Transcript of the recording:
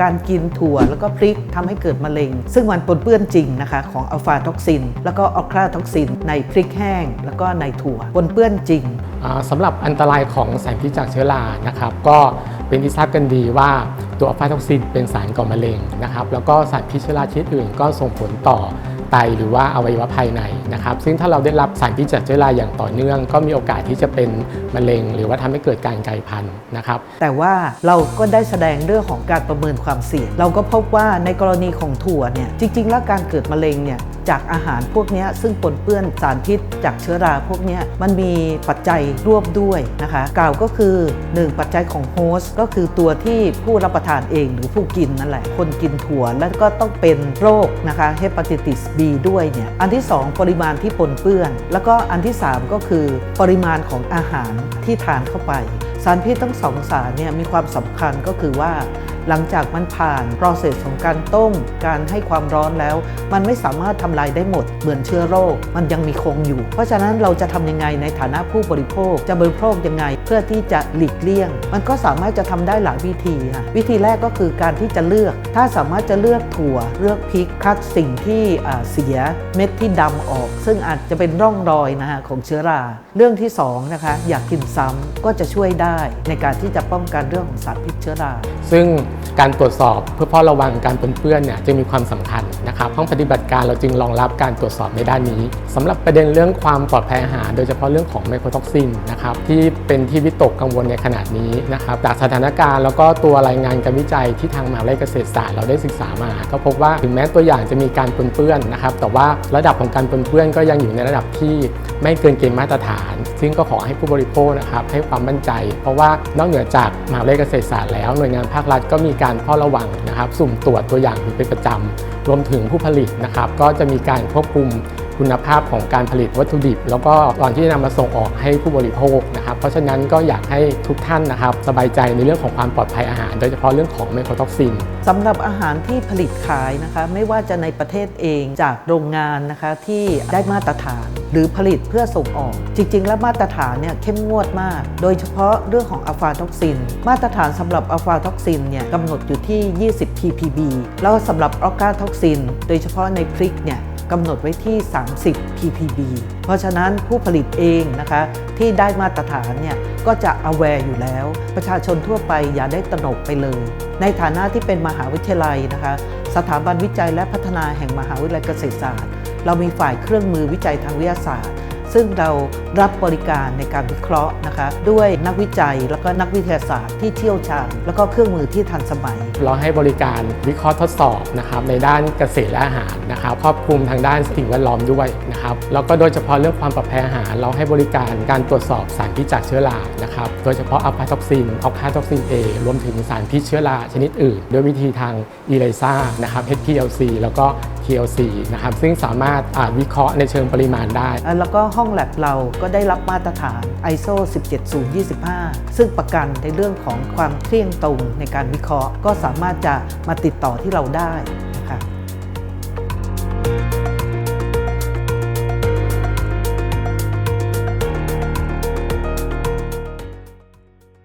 การกินถั่วแล้วก็พริกทำให้เกิดมะเร็ง ซึ่งมันปนเปื้อนจริงนะคะของอัลฟาท็อกซิน แล้วก็ออกคราท็อกซิน ในพริกแห้ง แล้วก็ในถั่วปนเปื้อนจริงสำสำหรับอันตรายของสารพิษจากเชื้อรานะครับก็เป็นที่ทราบกันดีว่าตัวอัลฟาท็อกซินเป็นสารก่อมะเร็งนะครับแล้วก็สารพิษเชื้อราชนิดอื่นก็ส่งผลต่อ ไตหรือว่าอวัยวะภายในนะครับ ซึ่งถ้าเราได้รับสารพิษจากเชื้อราอย่างต่อเนื่อง ก็มีโอกาสที่จะเป็นมะเร็ง หรือว่าทำให้เกิดการกลายพันธุ์นะครับ แต่ว่าเราก็ได้แสดงเรื่องของการประเมินความเสี่ยง เราก็พบว่าในกรณีของถั่วเนี่ยจริง ๆ แล้วการเกิดมะเร็งเนี่ย จากอาหารพวกนี้ซึ่งปนเปื้อนสารพิษจากเชื้อราพวกนี้มันมีปัจจัยร่วมด้วยนะคะกล่าวก็คือ 1 ปัจจัยของโฮสต์ก็คือตัวที่ผู้รับประทานเองหรือผู้กินนั่นแหละ คนกินถั่วแล้วก็ต้องเป็นโรคนะคะเฮปาติติส B ด้วยเนี่ยอันที่ 2 ปริมาณที่ปนเปื้อน แล้วก็อันที่ 3 ก็คือปริมาณของอาหารที่ทานเข้าไป สารพิษทั้งสองสารเนี่ยมีความสำคัญก็คือว่า หลังจากมันผ่าน process ของการต้ม การให้ความร้อนแล้ว มันไม่สามารถทำลายได้หมด เหมือนเชื้อโรค มันยังมีคงอยู่ เพราะฉะนั้นเราจะทำยังไงในฐานะผู้บริโภค จะบริโภคยังไง เพื่อที่จะหลีกเลี่ยง มันก็สามารถจะทำได้หลายวิธีค่ะวิธีแรกก็คือการที่จะเลือก ถ้าสามารถจะเลือกถั่ว เลือกพริก คัดสิ่งที่เสียเม็ดที่ดำออก ซึ่งอาจจะเป็นร่องรอยนะฮะของเชื้อรา เรื่องที่สองนะคะอยากกินซ้ำก็จะช่วยได้ในการที่จะป้องกันเรื่องของสารพิษเชื้อรา ซึ่งการตรวจสอบเพื่อเฝ้าระวังการปนเปื้อนเนี่ยจึงมีความสำคัญนะครับห้องปฏิบัติการเราจึงรองรับการตรวจสอบในด้านนี้สำหรับประเด็นเรื่องความปลอดภัยอาหาร โดยเฉพาะเรื่องของไมโครท็อกซินนะครับที่เป็นที่วิตกกังวลในขณะนี้นะครับจากสถานการณ์แล้วก็ตัวรายงานการวิจัยที่ทางมหาวิทยาลัยเกษตรศาสตร์เราได้ศึกษามา ก็พบว่าถึงแม้ตัวอย่างจะมีการปนเปื้อนนะครับแต่ว่าระดับของการปนเปื้อนก็ยังอยู่ในระดับที่ไม่เกินเกณฑ์มาตรฐาน ซึ่งก็ขอให้ผู้บริโภคนะครับให้ความมั่นใจ เพราะว่านอกเหนือจากมหาวิทยาลัยเกษตรศาสตร์แล้วหน่วยงานภาครัฐก็มีการเฝ้าระวังนะครับ สุ่มตรวจตัวอย่างอยู่เป็นประจำรวมถึงผู้ผลิตนะครับ ก็จะมีการควบคุม คุณภาพของการผลิตวัตถุดิบ แล้วก็ก่อนที่จะนำมาส่งออกให้ผู้บริโภคนะครับ เพราะฉะนั้นก็อยากให้ทุกท่านนะครับ สบายใจในเรื่องของความปลอดภัยอาหาร โดยเฉพาะเรื่องของไมโครท็อกซินสำหรับอาหารที่ผลิตขายนะคะ ไม่ว่าจะในประเทศเองจากโรงงานนะคะที่ได้มาตรฐาน หรือผลิตเพื่อส่งออก จริง ๆ แล้วมาตรฐานเนี่ยเข้มงวดมาก โดยเฉพาะเรื่องของอัลฟาท็อกซิน มาตรฐานสำหรับอัลฟาท็อกซินเนี่ยกำหนดอยู่ที่ 20 ppb แล้วสำหรับออกาท็อกซิน โดยเฉพาะในพริกเนี่ย กำหนดไว้ที่ 30 ppb เพราะฉะนั้นผู้ผลิตเองนะคะที่ได้มาตรฐานเนี่ยก็จะ aware อยู่แล้ว ประชาชนทั่วไปอย่าได้ตระหนกไปเลย ในฐานะที่เป็นมหาวิทยาลัยนะคะสถาบันวิจัยและพัฒนาแห่งมหาวิทยาลัยเกษตรศาสตร์ เรามีฝ่ายเครื่องมือวิจัยทางวิทยาศาสตร์ ซึ่งเรารับบริการในการวิเคราะห์นะคะ ด้วยนักวิจัยแล้วก็นักวิทยาศาสตร์ที่เชี่ยวชาญ แล้วก็เครื่องมือที่ทันสมัย เราให้บริการวิเคราะห์ทดสอบนะครับในด้านเกษตรและอาหารนะครับครอบคลุมทางด้านสิ่งแวดล้อมด้วยนะครับแล้วก็โดยเฉพาะเรื่องความปลอดภัยอาหาร เราให้บริการการตรวจสอบสารพิษจากเชื้อรานะครับโดยเฉพาะอัลฟาท็อกซินอัลคาท็อกซิน A รวมถึงสารพิษเชื้อราชนิดอื่น ด้วยวิธีทาง ELISA นะครับ HPLC แล้วก็ TLC นะครับซึ่งสามารถวิเคราะห์ในเชิงปริมาณได้ แล้วก็ห้องแลบเราก็ได้รับมาตรฐาน ISO 17025 ซึ่งประกันในเรื่องของความเที่ยงตรงในการวิเคราะห์ ก็สามารถจะมาติดต่อที่เราได้